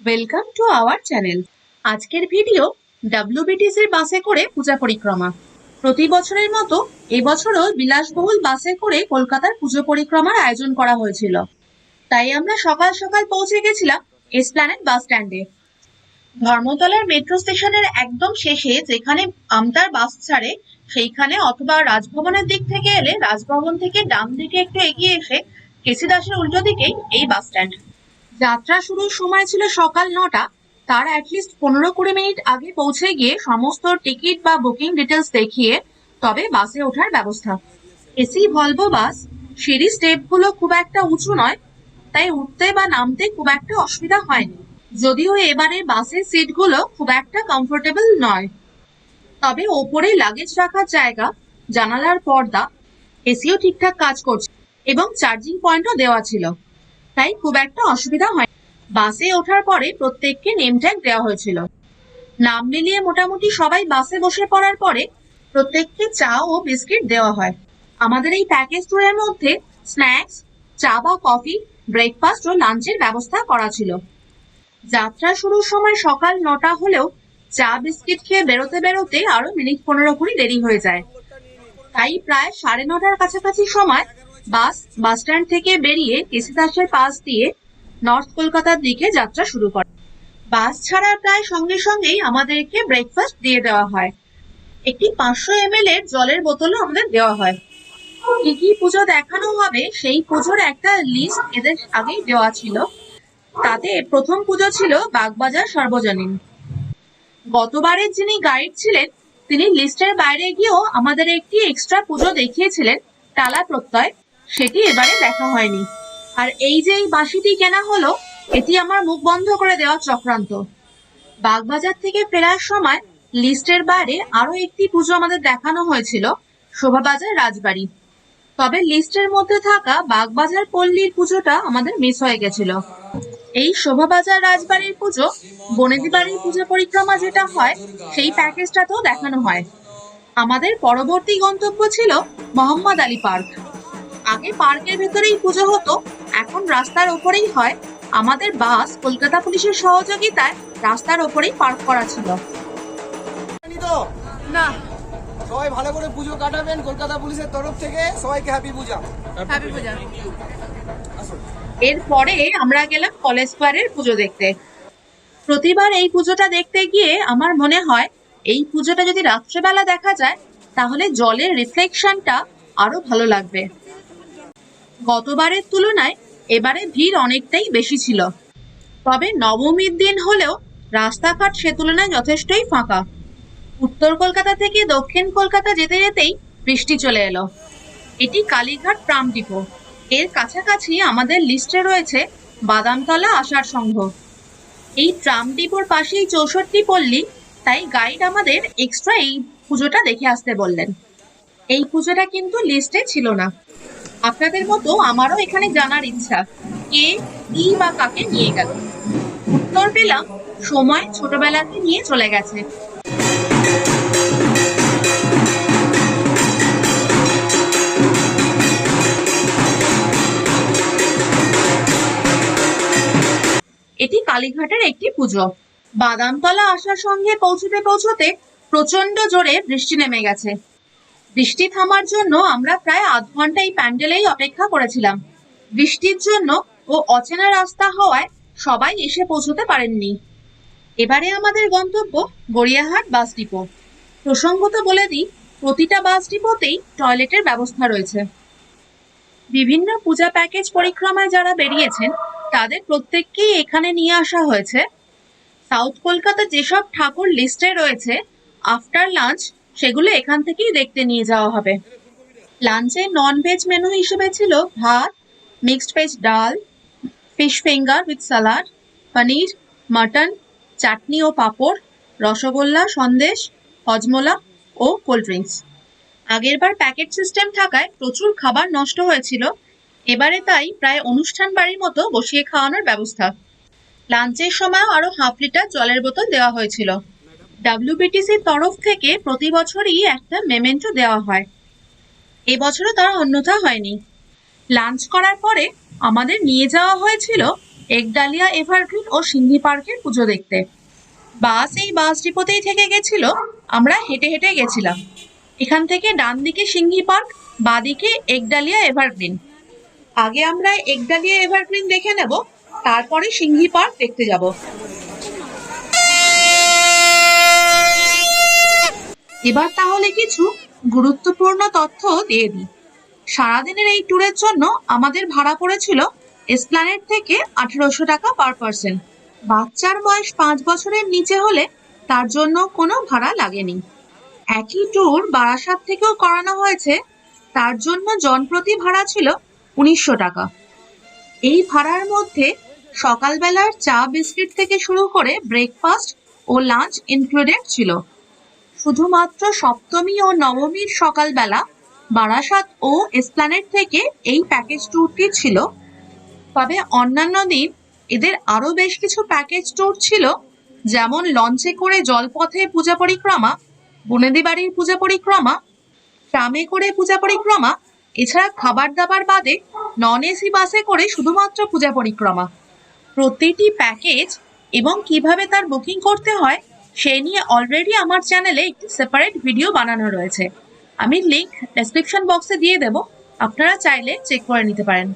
Welcome to our channel আজকের video ডাব্লিউবিটিসির বাসে করে পূজা পরিক্রমা। প্রতি বছরের মতো এবছরও বিলাসবহুল বাসে করে কলকাতার পুজো পরিক্রমার আয়োজন করা হয়েছিল। তাই আমরা সকাল সকাল পৌঁছে গেছিলাম এসপ্ল্যানেড বাস স্ট্যান্ডে ধর্মতলার মেট্রো স্টেশনের একদম শেষে যেখানে আমতার বাস ছাড়ে, সেইখানে অথবা রাজভবনের দিক থেকে এলে রাজভবন থেকে ডান দিকে একটু এগিয়ে এসে কেসি দাসের উল্টো দিকেই এই বাস স্ট্যান্ড যাত্রা শুরুর সময় ছিল সকাল নটা। তার অ্যাটলিস্ট পনেরো কুড়ি মিনিট আগে পৌঁছে গিয়ে সমস্ত টিকিট বা বুকিং ডিটেলস দেখিয়ে তবে বাসে ওঠার ব্যবস্থা। এসি ভলভো বাস সিঁড়ি স্টেপগুলো খুব একটা উঁচু নয়, তাই উঠতে বা নামতে খুব একটা অসুবিধা হয়নি। যদিও এবারে বাসের সিটগুলো খুব একটা কমফোর্টেবল নয়। তবে ওপরে লাগেজ রাখার জায়গা, জানালার পর্দা এসিও ঠিকঠাক কাজ করছে এবং চার্জিং পয়েন্টও দেওয়া ছিল। তাই খুব একটা অসুবিধা হয় বাসে ওঠার পরে প্রত্যেককে নেম ট্যাগ দেওয়া হয়েছিল। নাম মিলিয়ে মোটামুটি সবাই বাসে বসে পড়ার পরে প্রত্যেককে চা ও বিস্কিট দেওয়া হয়। আমাদের এই প্যাকেজ ট্যুরের মধ্যে স্ন্যাক্স চা বা কফি ব্রেকফাস্ট ও লাঞ্চের ব্যবস্থা করা ছিল। যাত্রা শুরুর সময় সকাল নটা হলেও চা, বিস্কিট খেয়ে বেরোতে বেরোতে আরও মিনিট পনেরো কুড়ি দেরি হয়ে যায়। তাই প্রায় সাড়ে নটার কাছাকাছি সময় বাস বাস স্ট্যান্ড থেকে বেরিয়ে কেসি দাসের পাশ দিয়ে নর্থ কলকাতার দিকে যাত্রা শুরু করে। বাস ছাড়ার প্রায় সঙ্গে সঙ্গেই আমাদেরকে ব্রেকফাস্ট দিয়ে দেওয়া হয়। একটি পাঁচশো এম এর জলের বোতলও আমাদের দেওয়া হয়। কি কি পুজো দেখানো হবে সেই পুজোর একটা লিস্ট এদের আগেই দেওয়া ছিল। তাতে প্রথম পুজো ছিল বাগবাজার সর্বজনীন। গতবারের যিনি গাইড ছিলেন, তিনি লিস্টের বাইরে গিয়েও আমাদের একটি এক্সট্রা পুজো দেখিয়েছিলেন, টালা প্রত্যয়। সেটি এবারে দেখা হয়নি। আর এই যে এই বাঁশিটি কেনা হলো, এটি আমার মুখ বন্ধ করে দেওয়া চক্রান্ত। বাগবাজার থেকে ফেরার সময় লিস্টের বাইরে আরও একটি পুজো আমাদের দেখানো হয়েছিল, শোভাবাজার রাজবাড়ি। তবে লিস্টের মধ্যে থাকা বাগবাজার পল্লীর পুজোটা আমাদের মিস হয়ে গেছিল। এই শোভাবাজার রাজবাড়ির পুজো বনেদি বাড়ির পুজো পরিক্রমা যেটা হয়, সেই প্যাকেজটাতেও দেখানো হয়। আমাদের পরবর্তী গন্তব্য ছিল মোহাম্মদ আলী পার্ক। আগে পার্কের ভেতরেই পুজো হতো এখন রাস্তার ওপরেই হয়। আমাদের বাস কলকাতা পুলিশের সহযোগিতায় রাস্তার ওপরেই পার্ক করা ছিল। না। সবাই ভালো করে পুজো কাটাবেন কলকাতা পুলিশের তরফ থেকে। সবাইকে হ্যাপি পূজা। হ্যাপি পূজা। এরপরে আমরা গেলাম কলেজ স্কোয়ারের পুজো দেখতে। প্রতিবার এই পুজোটা দেখতে গিয়ে আমার মনে হয় এই পুজোটা যদি রাত্রেবেলা দেখা যায় তাহলে জলের রিফ্লেকশনটা আরও ভালো লাগবে। গতবারের তুলনায় এবারে ভিড় অনেকটাই বেশি ছিল। তবে নবমীর দিন হলেও রাস্তাঘাট সে তুলনায় যথেষ্টই ফাঁকা। উত্তর কলকাতা থেকে দক্ষিণ কলকাতা যেতে যেতেই বৃষ্টি চলে এলো। এটি কালীঘাট ট্রাম ডিপো। এর কাছাকাছি আমাদের লিস্টে রয়েছে বাদামতলা আষাঢ় সংঘ। এই ট্রাম ডিপোর পাশেই চৌষট্টি পল্লী, তাই গাইড আমাদের এক্সট্রা এই পুজোটা দেখে আসতে বললেন। এই পুজোটা কিন্তু লিস্টে ছিল না। আপনাদের মতো আমারও এখানে জানার ইচ্ছা কে, কি বা কাকে নিয়ে গেল। উত্তর পেলাম, সময় ছোটবেলাতে নিয়ে চলে গেছে। এটি কালীঘাটের একটি পুজো। বাদামতলা আসার সঙ্গে পৌঁছতে পৌঁছতে প্রচণ্ড জোরে বৃষ্টি নেমে গেছে। বৃষ্টি থামার জন্য আমরা প্রায় আধ ঘণ্টা এই প্যান্ডেলেই অপেক্ষা করেছিলাম। বৃষ্টির জন্য ও অচেনা রাস্তা হওয়ায় সবাই এসে পৌঁছতে পারেননি। এবারে আমাদের গন্তব্য গড়িয়াহাট বাস ডিপো। প্রসঙ্গত বলে দিই, প্রতিটা বাস ডিপোতেই টয়লেটের ব্যবস্থা রয়েছে। বিভিন্ন পূজা প্যাকেজ পরিক্রমায় যারা বেরিয়েছেন, তাদের প্রত্যেককেই এখানে নিয়ে আসা হয়েছে। সাউথ কলকাতা যেসব ঠাকুর লিস্টে রয়েছে, আফটার লাঞ্চ সেগুলো এখান থেকেই দেখতে নিয়ে যাওয়া হবে। লাঞ্চে নন ভেজ মেনু হিসেবে ছিল ভাত মিক্সড ভেজ ডাল fish finger with salad paneer mutton chutney ও পাঁপড়, রসগোল্লা, সন্দেশ হজমোলা ও কোল্ড ড্রিঙ্কস আগেরবার প্যাকেট সিস্টেম থাকায় প্রচুর খাবার নষ্ট হয়েছিল। এবারে তাই প্রায় অনুষ্ঠান বাড়ির মতো বসিয়ে খাওয়ানোর ব্যবস্থা। লাঞ্চের সময় আরও হাফ লিটার জলের বোতল দেওয়া হয়েছিল। ডাব্লিউবিটিসির তরফ থেকে প্রতি বছরই একটা মেমেন্টো দেওয়া হয়। এবছরও তার অন্যথা হয়নি। লাঞ্চ করার পরে আমাদের নিয়ে যাওয়া হয়েছিল একডালিয়া এভারগ্রিন ও সিংহি পার্কের পুজো দেখতে। বাস এই বাস ডিপোতেই থেকে গেছিল, আমরা হেঁটে হেঁটে গেছিলাম। এখান থেকে ডান দিকে সিংহি পার্ক, বাদিকে একডালিয়া এভারগ্রিন আগে আমরা একডালিয়া এভারগ্রিন দেখে নেব, তারপরে সিংহি পার্ক দেখতে যাব। এবার তাহলে কিছু গুরুত্বপূর্ণ তথ্য দিয়ে দিই। সারাদিনের এই ট্যুরের জন্য আমাদের ভাড়া পড়েছিল এসপ্ল্যানেট থেকে আঠেরোশো টাকা পার পার্সন বাচ্চার বয়স পাঁচ বছরের নিচে হলে তার জন্য কোনো ভাড়া লাগেনি। একই ট্যুর বারাসাত থেকেও করানো হয়েছে, তার জন্য জনপ্রতি ভাড়া ছিল উনিশশো টাকা। এই ভাড়ার মধ্যে সকালবেলার চা, বিস্কিট থেকে শুরু করে ব্রেকফাস্ট ও লাঞ্চ ইনক্লুডেড ছিল। শুধুমাত্র সপ্তমী ও নবমীর সকালবেলা বারাসাত ও এসপ্ল্যানেট থেকে এই প্যাকেজ ট্যুরটি ছিল। তবে অন্যান্য দিন এদের আরও বেশ কিছু প্যাকেজ ট্যুর ছিল, যেমন লঞ্চে করে জলপথে পূজা পরিক্রমা বনেদি বাড়ির পূজা পরিক্রমা, ট্রামে করে পূজা পরিক্রমা, এছাড়া খাবার দাবার বাদে নন এসি বাসে করে শুধুমাত্র পূজা পরিক্রমা। প্রতিটি প্যাকেজ এবং কীভাবে তার বুকিং করতে হয় সেই নিয়ে অলরেডি আমার চ্যানেলে একটি সেপারেট ভিডিও বানানো রয়েছে। আমি লিংক ডেসক্রিপশন বক্সে দিয়ে দেব। আপনারা চাইলে চেক করে নিতে পারেন।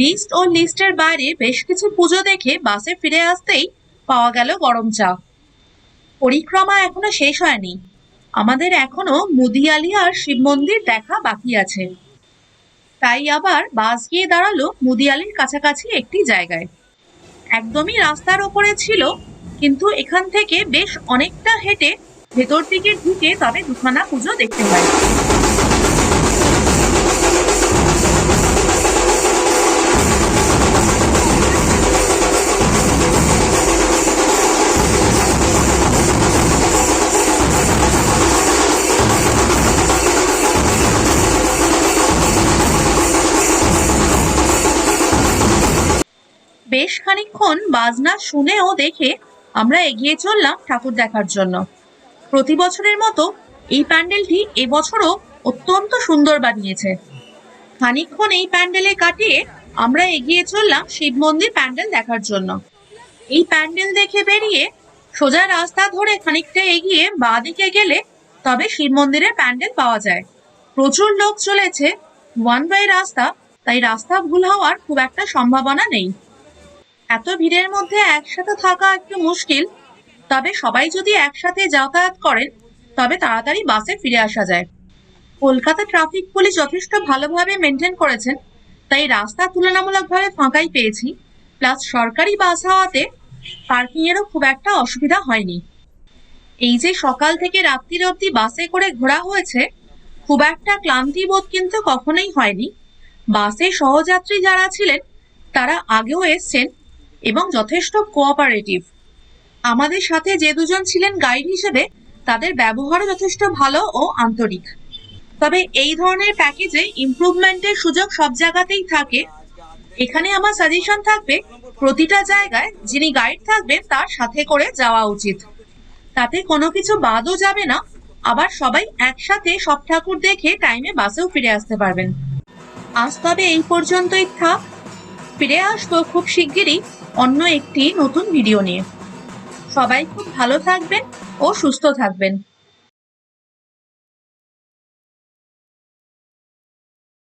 লিস্ট ও লিস্টের বাইরে বেশ কিছু পুজো দেখে বাসে ফিরে আসতেই পাওয়া গেল গরম চা। পরিক্রমা এখনও শেষ হয়নি। আমাদের এখনও মুদিয়ালি আর শিব মন্দির দেখা বাকি আছে। তাই আবার বাস গিয়ে দাঁড়াল মুদিয়ালির কাছাকাছি একটি জায়গায়। একদমই রাস্তার ওপরে ছিল কিন্তু এখান থেকে বেশ অনেকটা হেঁটে ভেতর দিকে ঢুকে তবে দুখানা পুজো দেখতে হয় বেশ খানিকক্ষণ বাজনা শুনেও দেখে আমরা এগিয়ে চললাম ঠাকুর দেখার জন্য। প্রতি বছরের মতো এই প্যান্ডেলটি এবছরও অত্যন্ত সুন্দর বানিয়েছে। খানিকক্ষণ এই প্যান্ডেলে কাটিয়ে আমরা এগিয়ে চললাম শিব মন্দির প্যান্ডেল দেখার জন্য। এই প্যান্ডেল দেখে বেরিয়ে সোজা রাস্তা ধরে খানিকটা এগিয়ে বাঁদিকে গেলে তবে শিব মন্দিরের প্যান্ডেল পাওয়া যায়। প্রচুর লোক চলেছে। ওয়ান ওয়ে রাস্তা, তাই রাস্তা ভুল হওয়ার খুব একটা সম্ভাবনা নেই। এত ভিড়ের মধ্যে একসাথে থাকা একটু মুশকিল। তবে সবাই যদি একসাথে যাতায়াত করেন তবে তাড়াতাড়ি বাসে ফিরে আসা যায়। কলকাতা ট্রাফিক পুলিশ যথেষ্ট ভালোভাবে মেনটেন করেছেন, তাই রাস্তা তুলনামূলকভাবে ফাঁকাই পেয়েছি। প্লাস সরকারি বাস হওয়াতে পার্কিং এরও খুব একটা অসুবিধা হয়নি। এই যে সকাল থেকে রাত্রির অবধি বাসে করে ঘোরা হয়েছে, খুব একটা ক্লান্তি বোধ কিন্তু কখনোই হয়নি। বাসে সহযাত্রী যারা ছিলেন, তারা আগেও এসছেন এবং যথেষ্ট কোঅপারেটিভ আমাদের সাথে যে দুজন ছিলেন গাইড হিসেবে, তাদের ব্যবহারও যথেষ্ট ভালো ও আন্তরিক। তবে এই ধরনের প্যাকেজে ইমপ্রুভমেন্টের সুযোগ সব জায়গাতেই থাকে। এখানে আমার সাজেশন থাকবে, প্রতিটা জায়গায় যিনি গাইড থাকবেন, তার সাথে করে যাওয়া উচিত। তাতে কোনো কিছু বাদও যাবে না, আবার সবাই একসাথে সব ঠাকুর দেখে টাইমে বাসেও ফিরে আসতে পারবেন। আজ তবে এই পর্যন্তই থাক। ফিরে আসব খুব শিগগিরই। অন্য একটি নতুন ভিডিও নিয়ে। সবাই খুব ভালো থাকবেন ও সুস্থ থাকবেন।